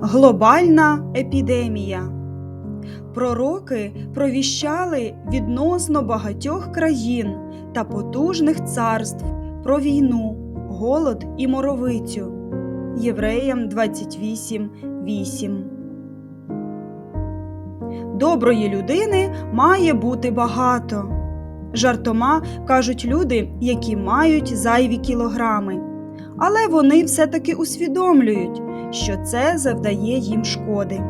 Глобальна епідемія. Пророки провіщали відносно багатьох країн та потужних царств про війну, голод і моровицю. Євреям 28.8 Доброї людини має бути багато. Жартома кажуть люди, які мають зайві кілограми. Але вони все-таки усвідомлюють, що це завдає їм шкоди.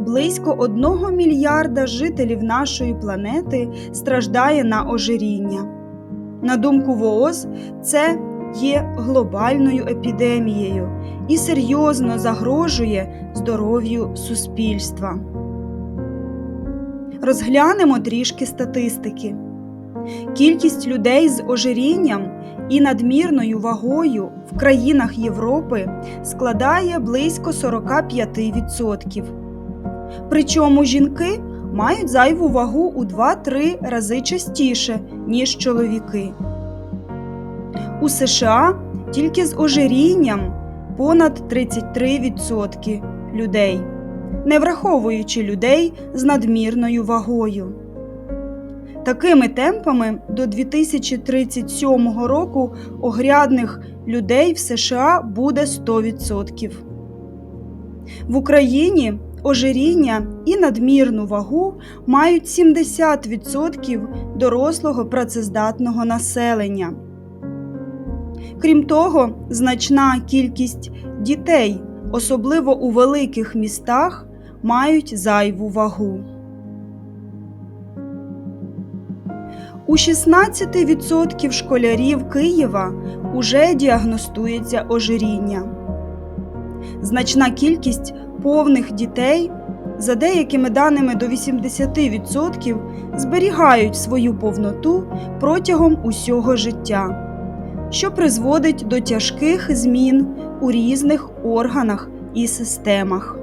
Близько одного мільярда жителів нашої планети страждає на ожиріння. На думку ВООЗ, це є глобальною епідемією і серйозно загрожує здоров'ю суспільства. Розглянемо трішки статистики. Кількість людей з ожирінням і надмірною вагою в країнах Європи складає близько 45%. Причому жінки мають зайву вагу у 2-3 рази частіше, ніж чоловіки. У США тільки з ожирінням понад 33% людей, не враховуючи людей з надмірною вагою. Такими темпами до 2037 року огрядних людей в США буде 100%. В Україні ожиріння і надмірну вагу мають 70% дорослого працездатного населення. Крім того, значна кількість дітей, особливо у великих містах, мають зайву вагу. У 16% школярів Києва уже діагностується ожиріння. Значна кількість повних дітей, за деякими даними до 80%, зберігають свою повноту протягом усього життя, що призводить до тяжких змін у різних органах і системах.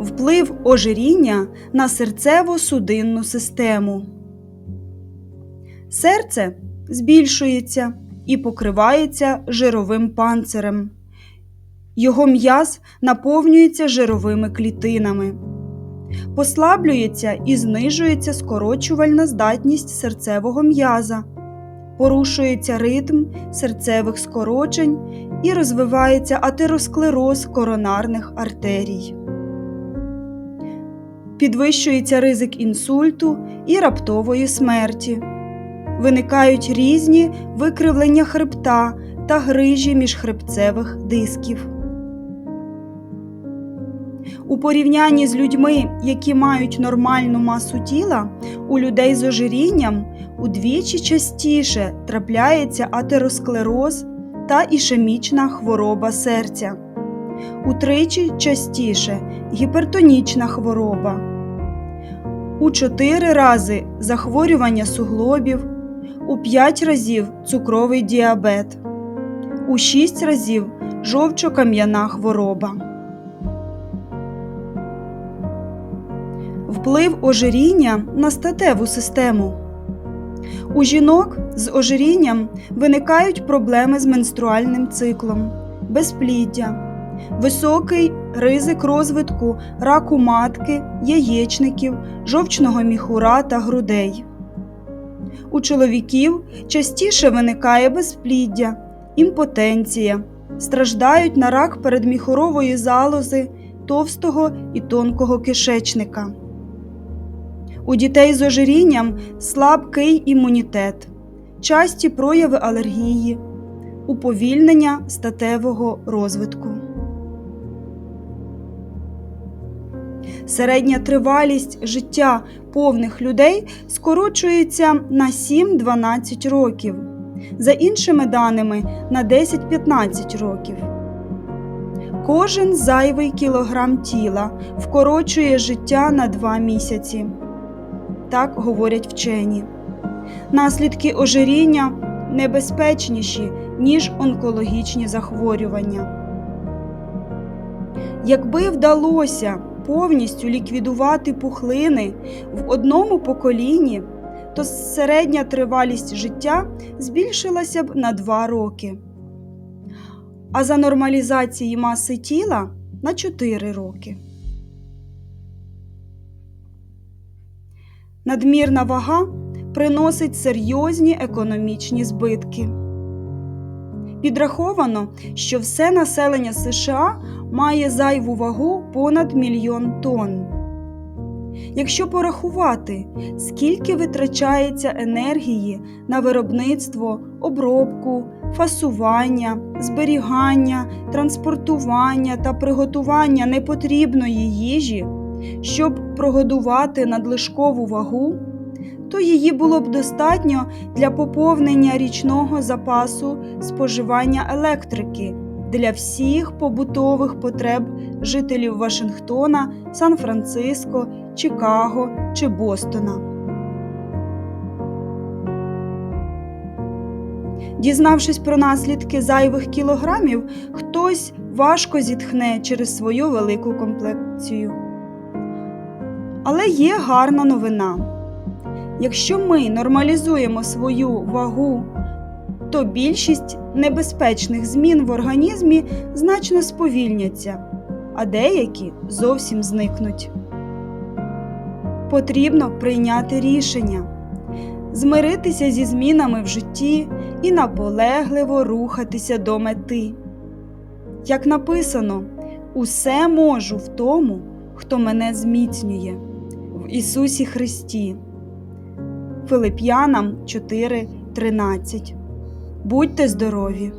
Вплив ожиріння на серцево-судинну систему. Серце збільшується і покривається жировим панцирем. Його м'яз наповнюється жировими клітинами. Послаблюється і знижується скорочувальна здатність серцевого м'яза, порушується ритм серцевих скорочень і розвивається атеросклероз коронарних артерій підвищується ризик інсульту і раптової смерті. Виникають різні викривлення хребта та грижі міжхребцевих дисків. У порівнянні з людьми, які мають нормальну масу тіла, у людей з ожирінням удвічі частіше трапляється атеросклероз та ішемічна хвороба серця. Утричі частіше гіпертонічна хвороба. У 4 рази захворювання суглобів, у 5 разів цукровий діабет, у 6 разів жовчокам'яна хвороба. Вплив ожиріння на статеву систему. У жінок з ожирінням виникають проблеми з менструальним циклом, безпліддя високий ризик розвитку раку матки, яєчників, жовчного міхура та грудей. У чоловіків частіше виникає безпліддя, імпотенція, страждають на рак передміхурової залози, товстого і тонкого кишечника. У дітей з ожирінням слабкий імунітет, часті прояви алергії, уповільнення статевого розвитку. Середня тривалість життя повних людей скорочується на 7-12 років, за іншими даними на 10-15 років. Кожен зайвий кілограм тіла вкорочує життя на 2 місяці. Так говорять вчені. Наслідки ожиріння небезпечніші, ніж онкологічні захворювання. Якби вдалося повністю ліквідувати пухлини в одному поколінні, то середня тривалість життя збільшилася б на 2 роки. а за нормалізації маси тіла на 4 роки. Надмірна вага приносить серйозні економічні збитки. Підраховано, що все населення США має зайву вагу понад мільйон тонн. Якщо порахувати, скільки витрачається енергії на виробництво, обробку, фасування, зберігання, транспортування та приготування непотрібної їжі, щоб прогодувати надлишкову вагу, то її було б достатньо для поповнення річного запасу споживання електрики для всіх побутових потреб жителів Вашингтона, Сан-Франциско, Чикаго чи Бостона. Дізнавшись про наслідки зайвих кілограмів, хтось важко зітхне через свою велику комплекцію. Але є гарна новина. Якщо ми нормалізуємо свою вагу, то більшість небезпечних змін в організмі значно сповільняться, а деякі зовсім зникнуть. Потрібно прийняти рішення, змиритися зі змінами в житті і наполегливо рухатися до мети. Як написано, усе можу в тому, хто мене зміцнює в Ісусі Христі. Филип'янам 4:13. Будьте здорові!